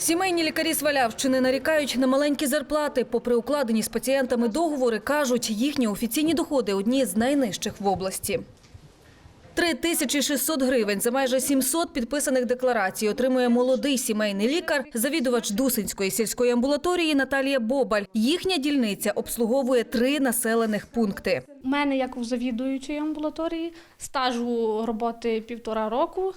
Сімейні лікарі Свалявщини нарікають на маленькі зарплати. Попри укладені з пацієнтами договори, кажуть, їхні офіційні доходи одні з найнижчих в області. 3600 гривень за майже 700 підписаних декларацій отримує молодий сімейний лікар, завідувач Дусинської сільської амбулаторії Наталія Бобаль. Їхня дільниця обслуговує три населених пункти. У мене, як у завідуючої амбулаторії, стажу роботи півтора року.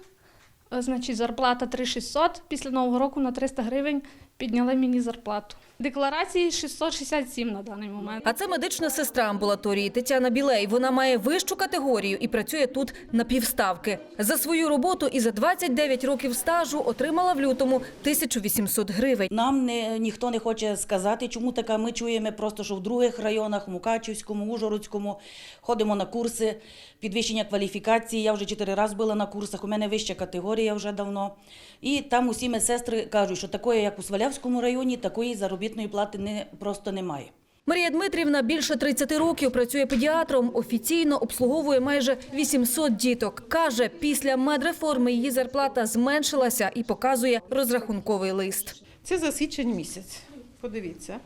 Е, Значить, зарплата 3600. Після нового року на 300 гривень підняли мені зарплату. Декларації 667 на даний момент. А це медична сестра амбулаторії Тетяна Білей. Вона має вищу категорію і працює тут на півставки. За свою роботу і за 29 років стажу отримала в лютому 1800 гривень. Нам не, ніхто не хоче сказати, чому така. Ми чуємо просто, що в других районах, Мукачівському, Ужгородському, ходимо на курси підвищення кваліфікації. Я вже чотири рази була на курсах, у мене вища категорія вже давно. І там усі медсестри кажуть, що такої, як у Свалявському районі, такої заробітної плати не, просто немає. Марія Дмитрівна більше 30 років працює педіатром. Офіційно обслуговує майже 800 діток. Каже, після медреформи її зарплата зменшилася і показує розрахунковий лист. Це за січень місяць. Подивіться.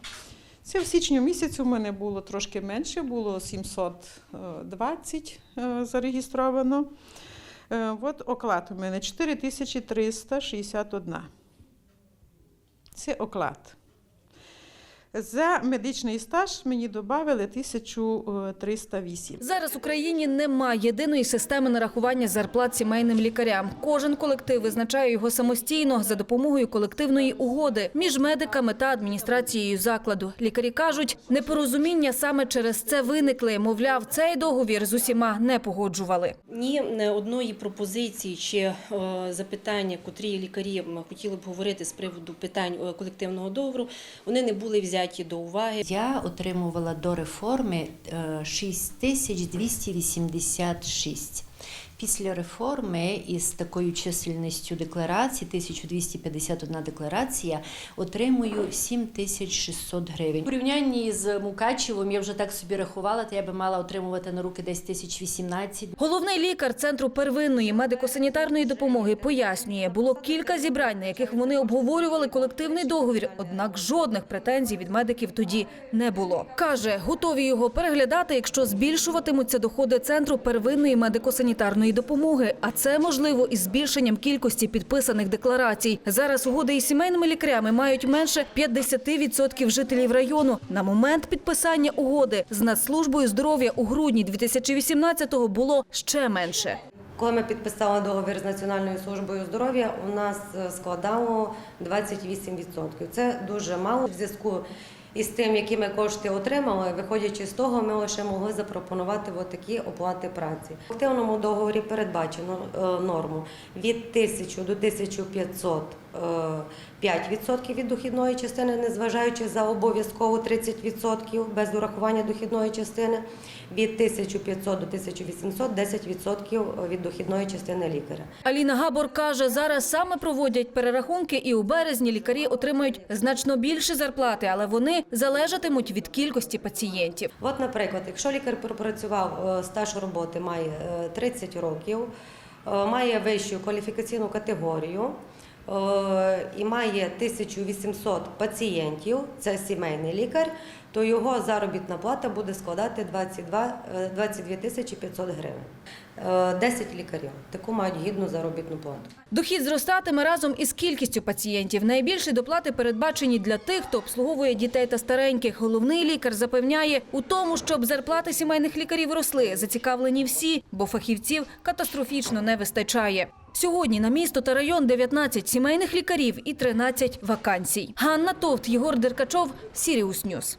Це в січні місяці у мене було трошки менше, було 720 е, зареєстровано. Е, От оклад у мене 4361. Це оклад. За медичний стаж мені додали 1308. Зараз в Україні немає єдиної системи нарахування зарплат сімейним лікарям. Кожен колектив визначає його самостійно за допомогою колективної угоди між медиками та адміністрацією закладу. Лікарі кажуть, непорозуміння саме через це виникли. Мовляв, цей договір з усіма не погоджували. Ні не одної пропозиції чи е, запитання, котрі лікарі хотіли б говорити з приводу питань е, колективного договору, вони не були взяті до уваги. Я отримувала до реформи е, 6286. Після реформи із такою чисельністю декларацій, 1251 декларація, отримую 7600 гривень. У порівнянні з Мукачевом я вже так собі рахувала, то я би мала отримувати на руки десь 1018. Головний лікар центру первинної медико-санітарної допомоги пояснює, було кілька зібрань, на яких вони обговорювали колективний договір. Однак жодних претензій від медиків тоді не було. Каже, готові його переглядати, якщо збільшуватимуться доходи центру первинної медико-санітарної допомоги. А це можливо із збільшенням кількості підписаних декларацій. Зараз угоди із сімейними лікарями мають менше 50% жителів району. На момент підписання угоди з Нацслужбою здоров'я у грудні 2018-го було ще менше. Коли ми підписали договір з Національною службою здоров'я, у нас е, складало 28%. Це дуже мало в зв'язку із тим, які ми кошти отримали. Виходячи з того, ми лише могли запропонувати такі оплати праці. В активному договорі передбачено е, норму від 1000 до 1500 е, 5% від дохідної частини, незважаючи за обов'язково 30% без урахування дохідної частини, від 1500 до 1800 10% від дохідної частини лікаря. Аліна Габор каже, зараз саме проводять перерахунки, і у березні лікарі отримають значно більше зарплати, але вони залежатимуть від кількості пацієнтів. От, наприклад, якщо лікар пропрацював е, стаж роботи, має е, 30 років, е, має вищу кваліфікаційну категорію е, і має 1800 пацієнтів, це сімейний лікар, то його заробітна плата буде складати 22, е, 22 тисячі 500 гривень. Е, 10 лікарів таку мають гідну заробітну плату. Дохід зростатиме разом із кількістю пацієнтів. Найбільші доплати передбачені для тих, хто обслуговує дітей та стареньких. Головний лікар запевняє у тому, щоб зарплати сімейних лікарів росли. Зацікавлені всі, бо фахівців катастрофічно не вистачає. Сьогодні на місто та район 19 сімейних лікарів і 13 вакансій. Ганна Товт, Єгор Деркачов, Сіріус Ньюс.